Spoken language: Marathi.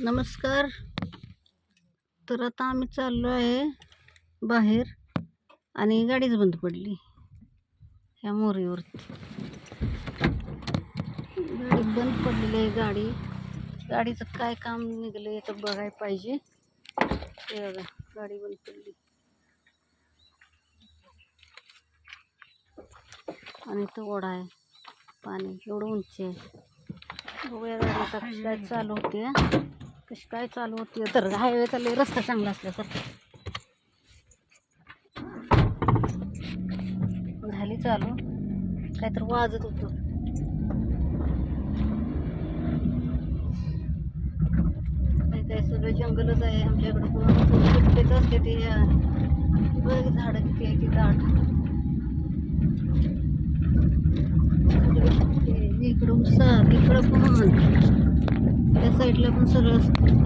नमस्कार. तर आता आम्ही चाललो आहे बाहेर आणि गाडीच बंद पडली ह्या मोरीवरती गाडी बंद पडलेली आहे गाडी. गाडीचं काय काम निघलं आहे तर बघायला पाहिजे. ते बघा गाडी बंद पडली. आणि तो ओढा आहे. पाणी एवढं उंची आहे. बघूया गाडी आता काय चालू होते कशी काय चालू होती? तर हायवे चालले रस्ता चांगला असल्यासारखं. झाली चालू. काहीतरी वाजत होतं. काही काय सगळं जंगलच आहे. आमच्याकडं कोण कुठलेच असते ते बघ झाडं किती आहे ती दाट ते इकडं उसा तिकडं पण साईडला पण सगळं असतं.